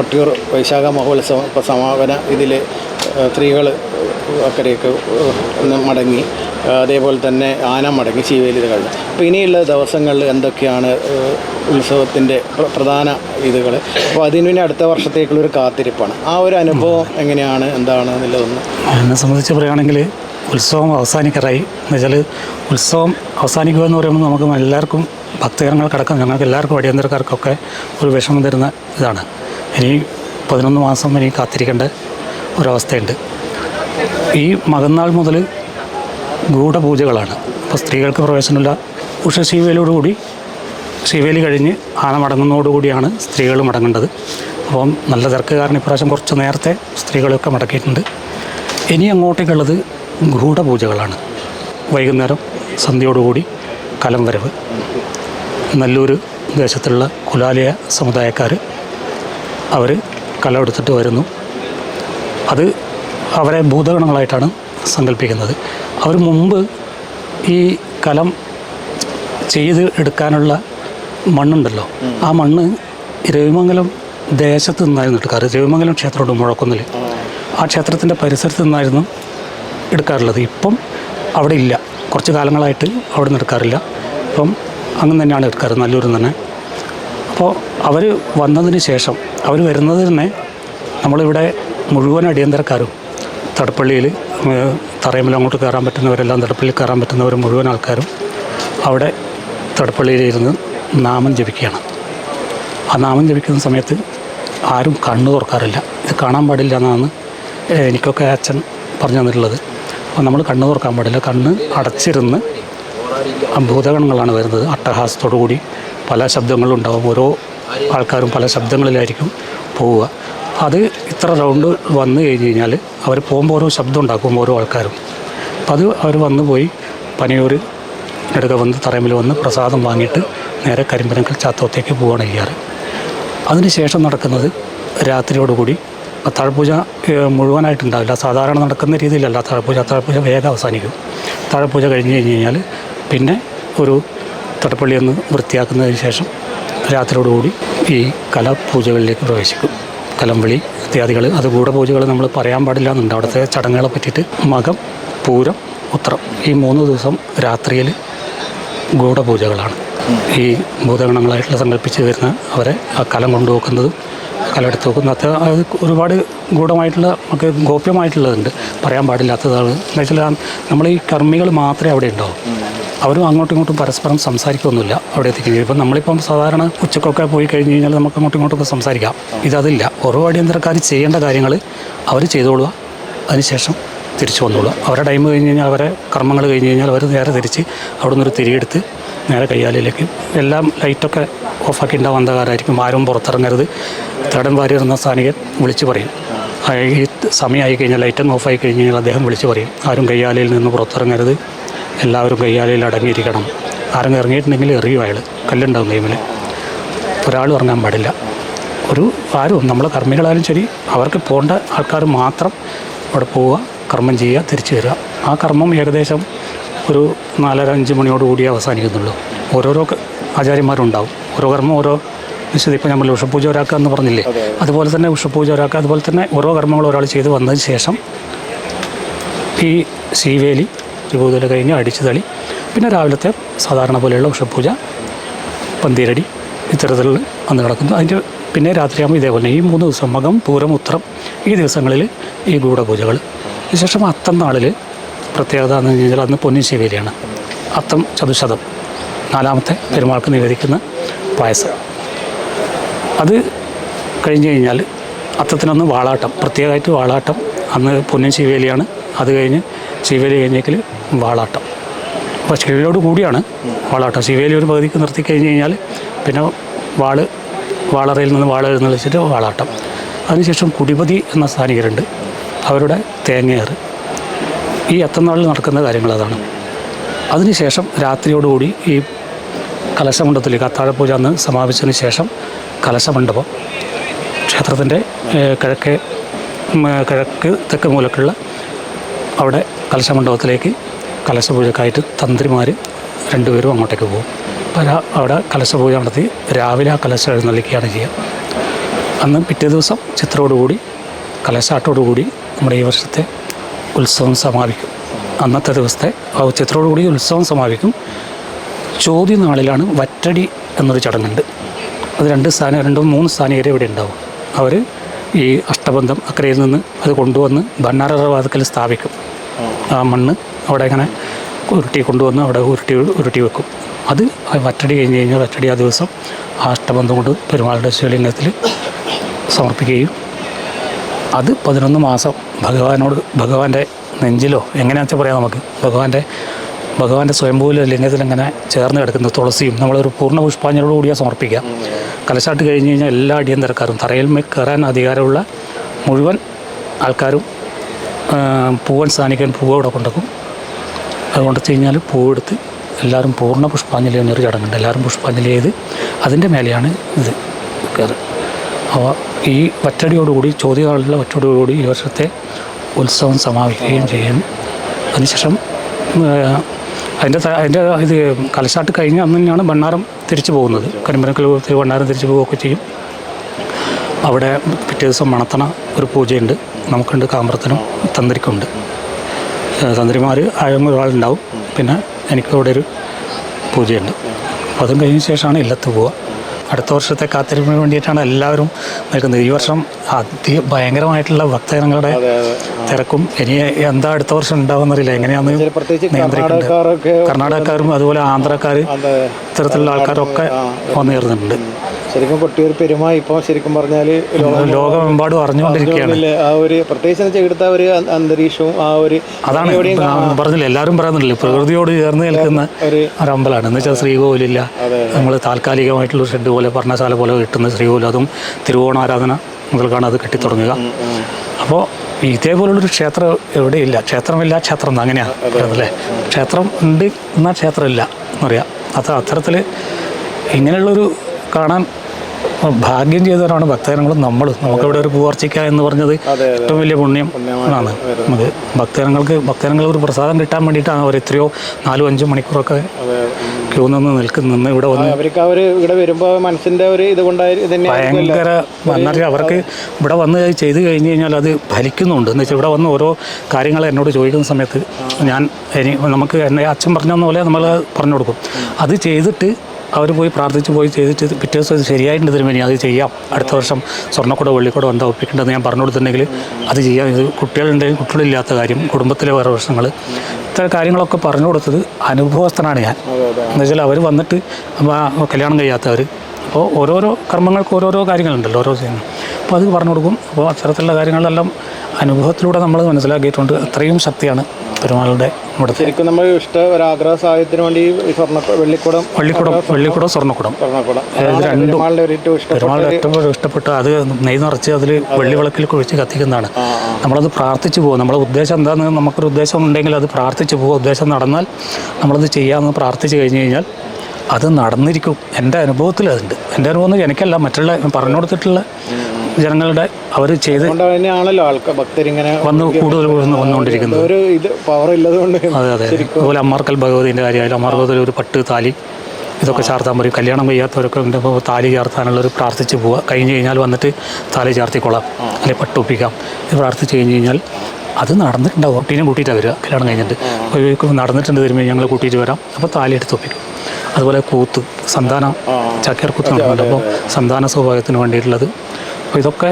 കൊട്ടിയൂർ വൈശാഖ മഹോത്സവം സമാപന ഇതിൽ സ്ത്രീകൾ അക്കരയ്ക്ക് മടങ്ങി അതേപോലെ തന്നെ ആന മടങ്ങി ശീവേലി കഴിഞ്ഞു അപ്പോൾ ഇനിയുള്ള ദിവസങ്ങളിൽ എന്തൊക്കെയാണ് ഉത്സവത്തിന്റെ പ്രധാന ഇതുകൾ അപ്പോൾ അതിന് പിന്നെ അടുത്ത വർഷത്തേക്കുള്ളൊരു കാത്തിരിപ്പാണ്. ആ ഒരു അനുഭവം എങ്ങനെയാണ് എന്താണ് എന്നുള്ളതൊന്ന് എന്നെ സംബന്ധിച്ച് പറയുകയാണെങ്കിൽ ഉത്സവം അവസാനിക്കാറായി. എന്ന് വെച്ചാൽ ഉത്സവം അവസാനിക്കുക എന്ന് പറയുമ്പോൾ നമുക്ക് എല്ലാവർക്കും ഭക്തജനങ്ങൾക്കടക്കം ഞങ്ങൾക്ക് എല്ലാവർക്കും അടിയന്തരക്കാർക്കൊക്കെ ഒരു വിഷമം തരുന്ന ഇതാണ്. ഇനി പതിനൊന്ന് മാസം ഇനി കാത്തിരിക്കേണ്ട ഒരവസ്ഥയുണ്ട്. ഈ മകന്നാൾ മുതൽ ഗൂഢപൂജകളാണ്. അപ്പോൾ സ്ത്രീകൾക്ക് പ്രവേശനമില്ല. ഉഷ ശിവേലി ശീവേലി കഴിഞ്ഞ് ആന മടങ്ങുന്നതോടുകൂടിയാണ് സ്ത്രീകൾ മടങ്ങേണ്ടത്. അപ്പം നല്ല തിരക്ക് കാരണം ഇപ്രാവശ്യം കുറച്ച് നേരത്തെ സ്ത്രീകളൊക്കെ മടക്കിയിട്ടുണ്ട്. ഇനി അങ്ങോട്ടേക്കുള്ളത് ഗൂഢപൂജകളാണ്. വൈകുന്നേരം സന്ധ്യയോടുകൂടി കലം വരവ്. നല്ലൂർ ദേശത്തുള്ള കുലാലയ സമുദായക്കാർ അവർ കലമെടുത്തിട്ട് വരുന്നു. അത് അവരെ ഭൂതഗണങ്ങളായിട്ടാണ് സങ്കല്പിക്കുന്നത്. അവർ മുമ്പ് ഈ കലം ചെയ്ത് എടുക്കാനുള്ള മണ്ണുണ്ടല്ലോ. ആ മണ്ണ് രവിമംഗലം ദേശത്ത് നിന്നായിരുന്നു എടുക്കാറ്. രവിമംഗലം ക്ഷേത്രമുണ്ട് മുഴക്കുന്നിൽ ആ ക്ഷേത്രത്തിന്റെ പരിസരത്ത് നിന്നായിരുന്നു എടുക്കാറുള്ളത്. ഇപ്പം അവിടെ ഇല്ല. കുറച്ച് കാലങ്ങളായിട്ട് അവിടെ നിന്ന് എടുക്കാറില്ല. ഇപ്പം അങ്ങനെ തന്നെയാണ് എടുക്കാറ്. നല്ലൂരിൽ തന്നെ. അപ്പോൾ അവർ വന്നതിന് ശേഷം അവർ വരുന്നത് തന്നെ നമ്മളിവിടെ മുഴുവൻ അടിയന്തരക്കാരും തടപ്പള്ളിയിൽ തറയുമ്പോൾ അങ്ങോട്ട് കയറാൻ പറ്റുന്നവരെല്ലാം തടപ്പള്ളിയിൽ കയറാൻ പറ്റുന്നവർ മുഴുവൻ ആൾക്കാരും അവിടെ തടപ്പള്ളിയിലിരുന്ന് നാമം ജപിക്കുകയാണ്. ആ നാമം ജപിക്കുന്ന സമയത്ത് ആരും കണ്ണു തുറക്കാറില്ല. ഇത് കാണാൻ പാടില്ല എന്നാണ് എനിക്കൊക്കെ അച്ഛൻ പറഞ്ഞു തന്നിട്ടുള്ളത്. അപ്പോൾ നമ്മൾ കണ്ണു തുറക്കാൻ പാടില്ല. കണ്ണ് അടച്ചിരുന്ന് ഭൂതഗണങ്ങളാണ് വരുന്നത്. അട്ടഹാസത്തോടു കൂടി പല ശബ്ദങ്ങളും ഉണ്ടാവും ഓരോ ആൾക്കാരും പല ശബ്ദങ്ങളിലായിരിക്കും പോവുക. അത് ഇത്ര റൗണ്ട് വന്നു കഴിഞ്ഞ് കഴിഞ്ഞാൽ അവർ പോകുമ്പോൾ ഓരോ ശബ്ദം ഉണ്ടാക്കും ഓരോ ആൾക്കാരും. അത് അവർ വന്നു പോയി പനിയൂർ നെടുക വന്ന് തറയമ്മിൽ വന്ന് പ്രസാദം വാങ്ങിയിട്ട് നേരെ കരിമ്പനക്കൽ ചാത്തോത്തേക്ക് പോവുകയാണ് ചെയ്യാറ് അതിനുശേഷം നടക്കുന്നത് രാത്രിയോടുകൂടി അത്താഴപൂജ ഏഹ്, മുഴുവനായിട്ടുണ്ടാവില്ല. സാധാരണ നടക്കുന്ന രീതിയിലല്ല അത്താഴപൂജ. അത്താഴപൂജ വേഗം അവസാനിക്കും. അത്താഴപൂജ കഴിഞ്ഞ് കഴിഞ്ഞ് കഴിഞ്ഞാൽ പിന്നെ ഒരു തട്ടപ്പള്ളി ഒന്ന് വൃത്തിയാക്കുന്നതിന് ശേഷം രാത്രിയോടുകൂടി ഈ കലപൂജകളിലേക്ക് പ്രവേശിക്കും. കലംവിളി ഇത്യാദികൾ അത് ഗൂഢപൂജകൾ നമ്മൾ പറയാൻ പാടില്ല. എന്നുണ്ട് അവിടുത്തെ ചടങ്ങുകളെ പറ്റിയിട്ട് മകം പൂരം ഉത്രം ഈ മൂന്ന് ദിവസം രാത്രിയിൽ ഗൂഢപൂജകളാണ്. ഈ ഭൂതഗണങ്ങളായിട്ടുള്ള സങ്കല്പിച്ച് വരുന്ന അവരെ ആ കലം കൊണ്ടുപോക്കുന്നതും കലം നോക്കും അത് അത് ഒരുപാട് ഗൂഢമായിട്ടുള്ള നമുക്ക് ഗോപ്യമായിട്ടുള്ളതുണ്ട്. പറയാൻ പാടില്ലാത്തതാണ്. എന്ന് വെച്ചാൽ നമ്മൾ ഈ കർമ്മികൾ മാത്രമേ അവിടെ ഉണ്ടാവും അവരും അങ്ങോട്ടും ഇങ്ങോട്ടും പരസ്പരം സംസാരിക്കൊന്നുമില്ല അവിടെ എത്തിക്കുന്നത് ഇപ്പം നമ്മളിപ്പം സാധാരണ ഉച്ചക്കൊക്കെ പോയി കഴിഞ്ഞ് കഴിഞ്ഞാൽ നമുക്ക് അങ്ങോട്ടും ഇങ്ങോട്ടൊക്കെ സംസാരിക്കാം. ഇതതില്ല. ഓരോ അടിയന്തരക്കാർ ചെയ്യേണ്ട കാര്യങ്ങൾ അവർ ചെയ്തോളുക. അതിനുശേഷം തിരിച്ചു വന്നോളുക. അവരുടെ ടൈം കഴിഞ്ഞ് കഴിഞ്ഞാൽ അവരെ കർമ്മങ്ങൾ കഴിഞ്ഞ് കഴിഞ്ഞാൽ അവർ നേരെ തിരിച്ച് അവിടെ നിന്നൊരു തിരിയെടുത്ത് നേരെ കയ്യാലിലേക്ക്. എല്ലാം ലൈറ്റൊക്കെ ഓഫാക്കി ഉണ്ടാവും അന്ധകാരമായിരിക്കും ആരും പുറത്തിറങ്ങരുത്. തടം വാരി എന്ന സ്ഥാനികൻ വിളിച്ചു പറയും. ഈ സമയമായി കഴിഞ്ഞാൽ ലൈറ്റൊന്നും ഓഫായി കഴിഞ്ഞ് കഴിഞ്ഞാൽ അദ്ദേഹം വിളിച്ചു പറയും. ആരും കയ്യാലയിൽ നിന്ന് പുറത്തിറങ്ങരുത്. എല്ലാവരും കയ്യാലയിൽ അടങ്ങിയിരിക്കണം. ആരും ഇറങ്ങിയിട്ടുണ്ടെങ്കിൽ എറിയും അയാൾ കല്ലുണ്ടാവും കൈമിൽ ഒരാൾ ഇറങ്ങാൻ പാടില്ല. ഒരു ആരും നമ്മളെ കർമ്മികളായാലും ശരി അവർക്ക് പോകേണ്ട ആൾക്കാർ മാത്രം അവിടെ പോവുക കർമ്മം ചെയ്യുക തിരിച്ചു വരിക. ആ കർമ്മം ഏകദേശം ഒരു നാലര അഞ്ച് മണിയോടുകൂടി അവസാനിക്കുന്നുള്ളൂ. ഓരോരോ ആചാര്യന്മാരുണ്ടാവും. ഓരോ കർമ്മം ഓരോ വിശുദ്ധ ഇപ്പോൾ നമ്മൾ ഉഷപൂജ ഒരാക്കുക എന്ന് പറഞ്ഞില്ലേ? അതുപോലെ തന്നെ ഉഷപൂജ ഒരാക്കുക അതുപോലെ തന്നെ ഓരോ കർമ്മങ്ങൾ ഒരാൾ ചെയ്ത് വന്നതിന് ശേഷം ഈ ശീവേലി ത്രിഭൂതല കഴിഞ്ഞ് അടിച്ചു തളി പിന്നെ രാവിലത്തെ സാധാരണ പോലെയുള്ള ഉഷപൂജ പന്തീരടി ഇത്തരത്തിലുള്ള വന്ന് കിടക്കുന്നു. അതിന്റെ പിന്നെ രാത്രിയാകുമ്പോൾ ഇതേപോലെ ഈ മൂന്ന് ദിവസം മകം പൂരം ഉത്രം ഈ ദിവസങ്ങളിൽ ഈ ഗൂഢപൂജകൾ വിശേഷം അത്തം നാളിൽ പ്രത്യേകത എന്ന് കഴിഞ്ഞാൽ അന്ന് പൊന്നിൻ ശിവേലിയാണ് അത്തം ചതുശതം. നാലാമത്തെ പെരുമാൾക്ക് നിവേദിക്കുന്ന പായസം. അത് കഴിഞ്ഞ് കഴിഞ്ഞാൽ അത്തത്തിനൊന്ന് വാളാട്ടം. പ്രത്യേകമായിട്ട് വാളാട്ടം അന്ന് പൊന്നിൻ ശിവേലിയാണ് അത് കഴിഞ്ഞ് ശിവേലി കഴിഞ്ഞേക്കിൽ വാളാട്ടം. അപ്പോൾ ശിവേലിയോട് കൂടിയാണ് വാളാട്ടം. ശിവേലി ഒരു പകുതിക്ക് നിർത്തി കഴിഞ്ഞ് കഴിഞ്ഞാൽ പിന്നെ വാൾ വാളറയിൽ നിന്ന് വാള എഴുന്നള്ളിച്ചിട്ട് വാളാട്ടം. അതിനുശേഷം കുടിപതി എന്ന സ്ഥാനികരുണ്ട്. അവരുടെ തേങ്ങയേറ്. ഈ അത്തനാളിൽ നടക്കുന്ന കാര്യങ്ങൾ അതാണ്. അതിനുശേഷം രാത്രിയോടുകൂടി ഈ കലശമണ്ഡപത്തിലേക്ക് അത്താഴപൂജ അന്ന് സമാപിച്ചതിന് ശേഷം കലശമണ്ഡപം ക്ഷേത്രത്തിന്റെ കിഴക്കേ കിഴക്ക് തെക്ക് മൂലക്കുള്ള അവിടെ കലശമണ്ഡപത്തിലേക്ക് കലശപൂജക്കായിട്ട് തന്ത്രിമാർ രണ്ടുപേരും അങ്ങോട്ടേക്ക് പോകും. അപ്പോൾ അവിടെ കലശപൂജ നടത്തി രാവിലെ ആ കലശം എഴുന്നള്ളിക്കുകയാണ് ചെയ്യുക. അന്ന് പിറ്റേ ദിവസം ചിത്രയോടുകൂടി കലശാട്ടോടുകൂടി നമ്മുടെ ഈ വർഷത്തെ ഉത്സവം സമാപിക്കും. അന്നത്തെ ദിവസത്തെ ആ ചിത്രയോടുകൂടി ഉത്സവം സമാപിക്കും. ചോദ്യ നാളിലാണ് വറ്റടി എന്നൊരു ചടങ്ങുണ്ട്. അത് രണ്ട് സ്ഥാനം രണ്ടും മൂന്ന് സ്ഥാനം വരെ ഇവിടെ ഉണ്ടാവും. അവർ ഈ അഷ്ടബന്ധം അക്കരയിൽ നിന്ന് അത് കൊണ്ടുവന്ന് ഭണ്ണാറ വാതിക്കൽ സ്ഥാപിക്കും. ആ മണ്ണ് അവിടെ ഇങ്ങനെ ഉരുട്ടി കൊണ്ടുവന്ന് അവിടെ ഉരുട്ടി ഉരുട്ടി വെക്കും. അത് വറ്റടി കഴിഞ്ഞ് കഴിഞ്ഞാൽ വറ്റടി ആ ദിവസം ആ അഷ്ടബന്ധം കൊണ്ട് പെരുമാളുടെ ശിവലിംഗത്തിൽ സമർപ്പിക്കുകയും അത് പതിനൊന്ന് മാസം ഭഗവാനോട് ഭഗവാന്റെ നെഞ്ചിലോ എങ്ങനെയാണെന്ന് വെച്ചാൽ പറയാം നമുക്ക്. ഭഗവാന്റെ ഭഗവാന്റെ സ്വയംഭൂല ലിംഗത്തിൽ ഇങ്ങനെ ചേർന്ന് കിടക്കുന്ന തുളസിയും നമ്മളൊരു പൂർണ പുഷ്പാഞ്ജലിയോടുകൂടിയാണ് സമർപ്പിക്കാം കലശാട്ട് കഴിഞ്ഞ് കഴിഞ്ഞാൽ എല്ലാ അടിയന്തരക്കാരും തറയിൽ കയറാൻ അധികാരമുള്ള മുഴുവൻ ആൾക്കാരും പൂവൻ സ്ഥാനിക്കാൻ പൂവ് അവിടെ കൊണ്ടുവക്കും. അത് കൊണ്ടു കഴിഞ്ഞാൽ പൂവെടുത്ത് എല്ലാവരും പൂർണ പുഷ്പാഞ്ജലി എന്നൊരു ചടങ്ങുണ്ട്. എല്ലാവരും പുഷ്പാഞ്ജലി ചെയ്ത് അതിന്റെ മേലെയാണ് ഇത് കയറ്. അപ്പോൾ ഈ ഒറ്റടിയോടുകൂടി ചോദ്യകാലുള്ള ഒറ്റടിയോടുകൂടി ഈ വർഷത്തെ ഉത്സവം സമാപിക്കുകയും ചെയ്യും. അതിനുശേഷം അതിന്റെ അതിന്റെ ഇത് കലശാട്ട് കഴിഞ്ഞ് അന്ന് തന്നെയാണ് ഭണ്ണാരം തിരിച്ചു പോകുന്നത്. കരിമ്പനക്കൽ ഭണ്ണാരം തിരിച്ചു പോവുകയൊക്കെ ചെയ്യും. അവിടെ പിറ്റേ ദിവസം മണത്തണ ഒരു പൂജയുണ്ട്. നമുക്കുണ്ട് കാമ്പ്രത്തിനും തന്ത്രിക്കുണ്ട്. തന്ത്രിമാർ ആഴം ഒരാളുണ്ടാവും. പിന്നെ എനിക്കവിടെ ഒരു പൂജയുണ്ട്. അപ്പോൾ അതും കഴിഞ്ഞ ശേഷമാണ് ഇല്ലത്ത് പോവുക. അടുത്ത വർഷത്തെ കാത്തിരിപ്പിന് വേണ്ടിയിട്ടാണ് എല്ലാവരും നിൽക്കുന്നത്. ഈ വർഷം അതി ഭയങ്കരമായിട്ടുള്ള ഭക്തജനങ്ങളുടെ തിരക്കും. ഇനി എന്താ അടുത്ത വർഷം ഉണ്ടാവുന്ന അറിയില്ല പ്രത്യേകിച്ച് നിയന്ത്രിക്കുന്നത് കർണാടകക്കാരും അതുപോലെ ആന്ധ്രക്കാർ ഇത്തരത്തിലുള്ള ആൾക്കാരൊക്കെ വന്നു ചേർന്നിട്ടുണ്ട് ശരിക്കും കൊട്ടിയൂർ പെരുമ ഇപ്പോൾ ശരിക്കും പറഞ്ഞാൽ ലോകമെമ്പാടും അറിഞ്ഞുകൊണ്ടിരിക്കുകയാണ്. ആ ഒരു പ്രത്യേകിച്ച് വെച്ചാൽ ഇവിടുത്തെ ഒരു അന്തരീക്ഷവും ആ ഒരു അതാണ്. പറഞ്ഞില്ല എല്ലാവരും പറയുന്നില്ല പ്രകൃതിയോട് ചേർന്ന് നിൽക്കുന്ന ഒരു അമ്പലമാണ് എന്ന് വെച്ചാൽ ശ്രീകോവിലില്ല. നമ്മൾ താൽക്കാലികമായിട്ടുള്ള ഷെഡ് പോലെ പർണശാല പോലെ കിട്ടുന്ന ശ്രീകോവിൽ. അതും തിരുവോണാരാധന മുതൽക്കാണ് അത് കെട്ടിത്തുടങ്ങുക. അപ്പോൾ ഇതേപോലുള്ളൊരു ക്ഷേത്രം എവിടെയില്ല. ക്ഷേത്രമില്ല ക്ഷേത്രം അങ്ങനെയാണ് അല്ലേ ക്ഷേത്രം ഉണ്ട് എന്നാൽ ക്ഷേത്രമില്ല എന്നറിയാം. അത് അത്തരത്തിൽ ഇങ്ങനെയുള്ളൊരു കാണാൻ ഭാഗ്യം ചെയ്തവരാണ് ഭക്തജനങ്ങളും നമ്മൾ നമുക്കിവിടെ ഒരു പൂവർച്ചിക്ക എന്ന് പറഞ്ഞത് ഏറ്റവും വലിയ പുണ്യം ആണ് നമുക്ക് ഭക്തജനങ്ങൾക്ക് ഭക്തജനങ്ങൾ ഒരു പ്രസാദം കിട്ടാൻ വേണ്ടിയിട്ടാണ് അവർ എത്രയോ നാലും അഞ്ചും മണിക്കൂറൊക്കെ ക്യൂ നിന്ന് നിൽക്കുന്ന നിന്ന് ഇവിടെ വന്ന് അവർക്ക് അവർ ഇവിടെ വരുമ്പോൾ മനസ്സിന്റെ ഒരു ഇത് ഭയങ്കര എന്നറിയാം അവർക്ക് ഇവിടെ വന്ന് ചെയ്ത് കഴിഞ്ഞ് കഴിഞ്ഞാൽ അത് ഫലിക്കുന്നുണ്ട്. എന്ന് വെച്ചാൽ ഇവിടെ വന്ന് ഓരോ കാര്യങ്ങൾ എന്നോട് ചോദിക്കുന്ന സമയത്ത് ഞാൻ നമുക്ക് എന്നെ അച്ഛൻ പറഞ്ഞ പോലെ നമ്മൾ പറഞ്ഞു കൊടുക്കും. അത് ചെയ്തിട്ട് അവർ പോയി പ്രാർത്ഥിച്ച് പോയി ചെയ്തിട്ട് പിറ്റേ ദിവസം ശരിയായിട്ടുണ്ട് ശരിയായിട്ടുണ്ട് തിരുമേനി. അത് ചെയ്യാം. അടുത്ത വർഷം സ്വർണക്കൂടോ വെള്ളിക്കൂടോ എന്താ ഒപ്പിക്കേണ്ടതെന്ന് ഞാൻ പറഞ്ഞു കൊടുത്തിട്ടുണ്ടെങ്കിൽ അത് ചെയ്യാം. ഇത് കുട്ടികളുണ്ടെങ്കിൽ കുട്ടികളില്ലാത്ത കാര്യം കുടുംബത്തിലെ വേറെ പ്രശ്നങ്ങൾ. ഇത്ര കാര്യങ്ങളൊക്കെ പറഞ്ഞു കൊടുത്തത് അനുഭവസ്ഥനാണ് ഞാൻ. എന്ന് വെച്ചാൽ അവർ വന്നിട്ട് കല്യാണം കഴിയാത്തവർ അപ്പോൾ ഓരോരോ കർമ്മങ്ങൾക്ക് ഓരോരോ കാര്യങ്ങളുണ്ടല്ലോ ഓരോ ചെയ്യുന്നു അപ്പോൾ അത് പറഞ്ഞു കൊടുക്കും അപ്പോൾ അത്തരത്തിലുള്ള കാര്യങ്ങളെല്ലാം അനുഭവത്തിലൂടെ നമ്മൾ മനസ്സിലാക്കിയിട്ടുണ്ട്. അത്രയും ശക്തിയാണ്. പെരുമാളുടെ ഇവിടെ ശരിക്കും നമ്മൾ ഇഷ്ട ഒരു ആഗ്രഹ സാഹിത്യത്തിന് വേണ്ടി ഈ സ്വർണ വെള്ളിക്കുടം വെള്ളിക്കുടം വെള്ളിക്കുടം സ്വർണക്കുടം. സ്വർണക്കുടം. അതാണ് പെരുമാളുടെ ഏറ്റവും ഇഷ്ടപ്പെട്ട അത് നെയ് നിറച്ച് അതിൽ വെള്ളി വിളക്കിൽ കുഴിച്ച് കത്തിക്കുന്നതാണ്. നമ്മളത് പ്രാർത്ഥിച്ചു പോകും നമ്മുടെ ഉദ്ദേശം എന്താണെന്ന് നമുക്കൊരു ഉദ്ദേശം ഉണ്ടെങ്കിൽ അത് പ്രാർത്ഥിച്ചു പോകും ഉദ്ദേശം നടന്നാൽ നമ്മളത് ചെയ്യാമെന്ന് പ്രാർത്ഥിച്ചു കഴിഞ്ഞ് കഴിഞ്ഞാൽ അത് നടന്നിരിക്കും. എന്റെ അനുഭവത്തിൽ അതുണ്ട്. എന്റെ അനുഭവം എനിക്കല്ല മറ്റുള്ള പറഞ്ഞു കൊടുത്തിട്ടുള്ള ജനങ്ങളുടെ അവർ ചെയ്ത് തന്നെയാണല്ലോ ആൾക്കാർ ഭക്തരിങ്ങനെ വന്ന് കൂടുതൽ വന്ന് വന്നുകൊണ്ടിരിക്കുന്നത്. ഒരു ഇത് പവർ ഇല്ലതുകൊണ്ട് അതെ അതെ. അതുപോലെ അമ്മാർക്കൽ ഭഗവതിന്റെ കാര്യമായാലും അമ്മാർക്കത്തിൽ ഒരു പട്ട് താലി ഇതൊക്കെ ചാർത്താൻ പറയും. കല്യാണം കഴിയാത്തവരൊക്കെ ഉണ്ട് അപ്പോൾ താലി ചാർത്താനുള്ളൊരു പ്രാർത്ഥിച്ച് പോവുക. കഴിഞ്ഞ് കഴിഞ്ഞാൽ വന്നിട്ട് താലി ചാർത്തിക്കൊള്ളാം. അല്ലെങ്കിൽ പട്ടൊപ്പിക്കാം. ഇത് പ്രാർത്ഥിച്ച് കഴിഞ്ഞ് കഴിഞ്ഞാൽ അത് നടന്നിട്ടുണ്ടാവും. കുട്ടീനെ കൂട്ടിയിട്ടാണ് വരിക കല്യാണം കഴിഞ്ഞിട്ട്. അപ്പോൾ നടന്നിട്ടുണ്ട് തരുമ്പോൾ ഞങ്ങൾ കൂട്ടിയിട്ട് വരാം. അപ്പോൾ താലി എടുത്ത് ഒപ്പിക്കും. അതുപോലെ കൂത്ത് സന്താന ചാക്യാർ കൂത്ത് നടക്കുന്നുണ്ട് അപ്പോൾ സന്താന സ്വഭാവത്തിന് വേണ്ടിയിട്ടുള്ളത് അപ്പോൾ ഇതൊക്കെ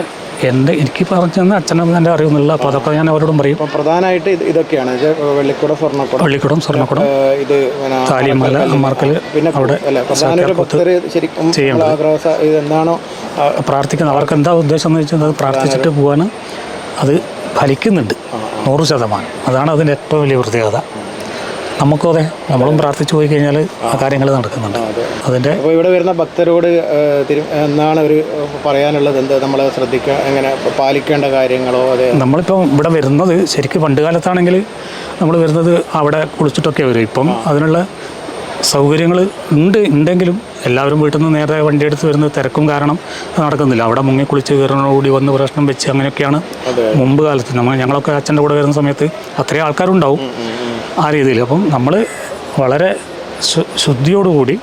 എന്റെ എനിക്ക് പറഞ്ഞു തന്നെ അച്ഛനും എന്റെ അറിയുന്നില്ല. അപ്പോൾ അതൊക്കെ ഞാൻ അവരോടും പറയും. പ്രധാനമായിട്ട് ഇതൊക്കെയാണ്. വെള്ളിക്കുടം സ്വർണക്കുടം. വെള്ളിക്കുടം സ്വർണക്കുടം. ഇത് താലിമല അമ്മാർക്കൽ പിന്നെ അവിടെ ഇത് എന്താണോ പ്രാർത്ഥിക്കുന്നത് അവർക്ക് എന്താ ഉദ്ദേശം എന്ന് വെച്ചാൽ അത് പ്രാർത്ഥിച്ചിട്ട് പോകാൻ അത് ഫലിക്കുന്നുണ്ട്. നൂറ് ശതമാനം. അതാണ് അതിന്റെ ഏറ്റവും വലിയ പ്രത്യേകത. നമുക്കും അതെ നമ്മളും പ്രാർത്ഥിച്ചു പോയി കഴിഞ്ഞാൽ ആ കാര്യങ്ങൾ നടക്കുന്നുണ്ട്. അതിന്റെ അപ്പോൾ ഇവിടെ വരുന്ന ഭക്തരോട് എന്നാണ് തിരു ഒരു പറയാനുള്ളത്. എന്ത് നമ്മൾ ശ്രദ്ധിക്കുക എങ്ങനെ പാലിക്കേണ്ട കാര്യങ്ങളോ അതെ. നമ്മളിപ്പോൾ ഇവിടെ വരുന്നത് ശരിക്കും പണ്ട് കാലത്താണെങ്കിൽ നമ്മൾ വരുന്നത് അവിടെ കുളിച്ചിട്ടൊക്കെ വരും. ഇപ്പം അതിനുള്ള സൗകര്യങ്ങൾ ഉണ്ട് ഉണ്ടെങ്കിലും എല്ലാവരും വീട്ടിൽ നിന്ന് നേരെ വണ്ടി എടുത്ത് വരുന്ന തിരക്കും കാരണം അത് നടക്കുന്നില്ല. അവിടെ മുങ്ങി കുളിച്ച് കയറുന്നതോടുകൂടി വന്ന് പ്രശ്നം വെച്ച് അങ്ങനെയൊക്കെയാണ് മുമ്പ് കാലത്ത്. നമ്മൾ ഞങ്ങളൊക്കെ അച്ഛന്റെ കൂടെ വരുന്ന സമയത്ത് അത്രയും ആൾക്കാരുണ്ടാവും ആ രീതിയിൽ. അപ്പം നമ്മൾ വളരെ ശുദ്ധിയോടുകൂടി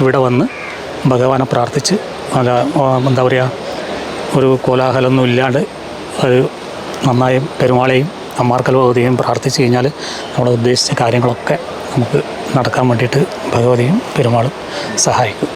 ഇവിടെ വന്ന് ഭഗവാനെ പ്രാർത്ഥിച്ച് അല്ല ആ, എന്താ പറയുക ഒരു കോലാഹലമൊന്നും ഇല്ലാണ്ട് ഒരു നന്നായും പെരുമാളെയും അമ്മാർക്കൽ ഭഗവതിയും പ്രാർത്ഥിച്ചു കഴിഞ്ഞാൽ നമ്മൾ ഉദ്ദേശിച്ച കാര്യങ്ങളൊക്കെ നമുക്ക് നടക്കാൻ വേണ്ടിയിട്ട് ഭഗവതിയും പെരുമാളും സഹായിക്കും.